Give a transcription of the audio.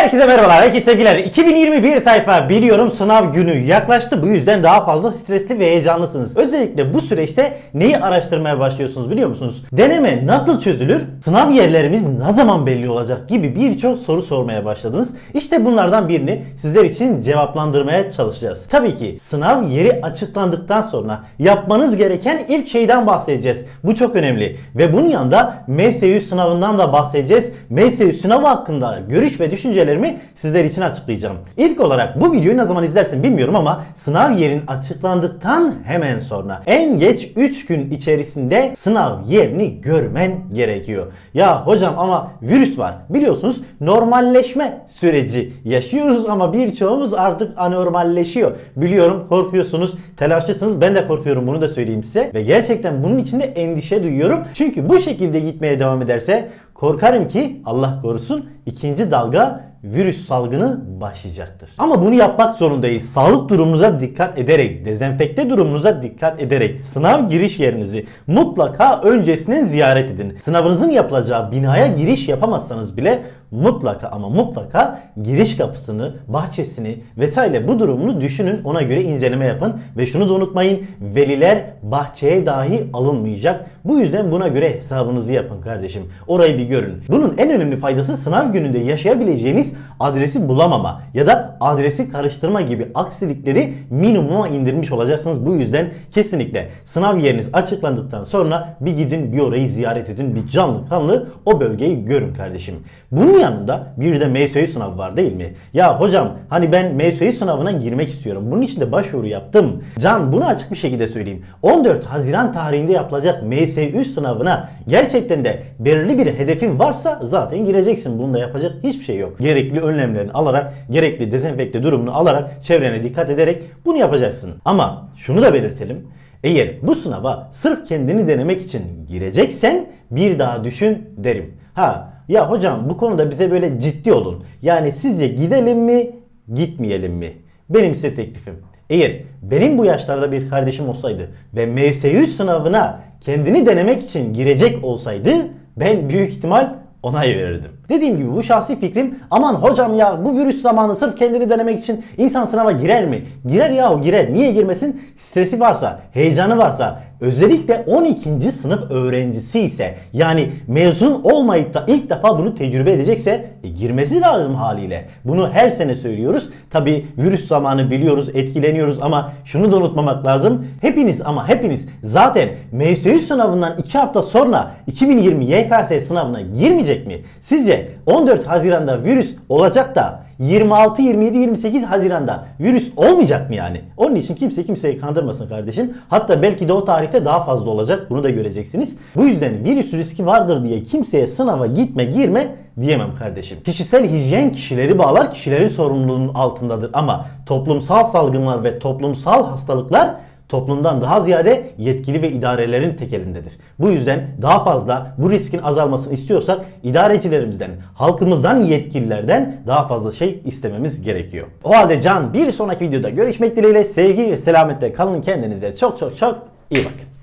Herkese merhabalar, herkese sevgiler. 2021 tayfa biliyorum sınav günü yaklaştı. Bu yüzden daha fazla stresli ve heyecanlısınız. Özellikle bu süreçte neyi araştırmaya başlıyorsunuz biliyor musunuz? Deneme nasıl çözülür? Sınav yerlerimiz ne zaman belli olacak gibi birçok soru sormaya başladınız. İşte bunlardan birini sizler için cevaplandırmaya çalışacağız. Tabii ki sınav yeri açıklandıktan sonra yapmanız gereken ilk şeyden bahsedeceğiz. Bu çok önemli. Ve bunun yanında MSU sınavından da bahsedeceğiz. MSU sınavı hakkında görüş ve düşüncelerimi sizler için açıklayacağım. İlk olarak bu videoyu ne zaman izlersin bilmiyorum ama sınav yerin açıklandıktan hemen sonra en geç 3 gün içerisinde sınav yerini görmen gerekiyor. Ya hocam ama virüs var. Biliyorsunuz normalleşme süreci yaşıyoruz ama birçoğumuz artık anormalleşiyor. Biliyorum korkuyorsunuz, telaşlısınız. Ben de korkuyorum bunu da söyleyeyim size. Ve gerçekten bunun için de endişe duyuyorum. Çünkü bu şekilde gitmeye devam ederse korkarım ki Allah korusun ikinci dalga virüs salgını başlayacaktır. Ama bunu yapmak zorundayız. Sağlık durumunuza dikkat ederek, dezenfekte durumunuza dikkat ederek sınav giriş yerinizi mutlaka öncesinden ziyaret edin. Sınavınızın yapılacağı binaya giriş yapamazsanız bile mutlaka ama mutlaka giriş kapısını, bahçesini vesaire bu durumunu düşünün. Ona göre inceleme yapın ve şunu da unutmayın. Veliler bahçeye dahi alınmayacak. Bu yüzden buna göre hesabınızı yapın kardeşim. Orayı bir görün. Bunun en önemli faydası sınav gününde yaşayabileceğiniz adresi bulamama ya da adresi karıştırma gibi aksilikleri minimuma indirmiş olacaksınız. Bu yüzden kesinlikle sınav yeriniz açıklandıktan sonra bir gidin bir orayı ziyaret edin. Bir canlı kanlı o bölgeyi görün kardeşim. Bunun yanında bir de MSÜ sınavı var değil mi? Ya hocam hani ben MSÜ sınavına girmek istiyorum. Bunun için de başvuru yaptım. Can bunu açık bir şekilde söyleyeyim. 14 Haziran tarihinde yapılacak MSÜ sınavına gerçekten de belirli bir hedefin varsa zaten gireceksin. Bunda yapacak hiçbir şey yok. Gerekli önlemlerini alarak, gerekli dezenfekte durumunu alarak, çevrene dikkat ederek bunu yapacaksın. Ama şunu da belirtelim. Eğer bu sınava sırf kendini denemek için gireceksen bir daha düşün derim. Ha ya hocam bu konuda bize böyle ciddi olun. Yani sizce gidelim mi, gitmeyelim mi? Benim size teklifim. Eğer benim bu yaşlarda bir kardeşim olsaydı ve MSU sınavına kendini denemek için girecek olsaydı ben büyük ihtimal onay verirdim. Dediğim gibi bu şahsi fikrim aman hocam ya bu virüs zamanı sırf kendini denemek için insan sınava girer mi? Girer ya o girer. Niye girmesin? Stresi varsa, heyecanı varsa, özellikle 12. sınıf öğrencisi ise yani mezun olmayıp da ilk defa bunu tecrübe edecekse e, girmesi lazım haliyle. Bunu her sene söylüyoruz. Tabi virüs zamanı biliyoruz, etkileniyoruz ama şunu da unutmamak lazım. Hepiniz ama hepiniz zaten MSU sınavından 2 hafta sonra 2020 YKS sınavına girmeyecek mi? Sizce 14 Haziran'da virüs olacak da 26, 27, 28 Haziran'da virüs olmayacak mı yani? Onun için kimse kimseyi kandırmasın kardeşim. Hatta belki de o tarihte daha fazla olacak. Bunu da göreceksiniz. Bu yüzden virüs riski vardır diye kimseye sınava gitme girme diyemem kardeşim. Kişisel hijyen kişileri bağlar, kişilerin sorumluluğunun altındadır. Ama toplumsal salgınlar ve toplumsal hastalıklar toplumdan daha ziyade yetkili ve idarelerin tek elindedir. Bu yüzden daha fazla bu riskin azalmasını istiyorsak idarecilerimizden, halkımızdan, yetkililerden daha fazla şey istememiz gerekiyor. O halde Can bir sonraki videoda görüşmek dileğiyle sevgi ve selametle kalın kendinize çok çok çok iyi bakın.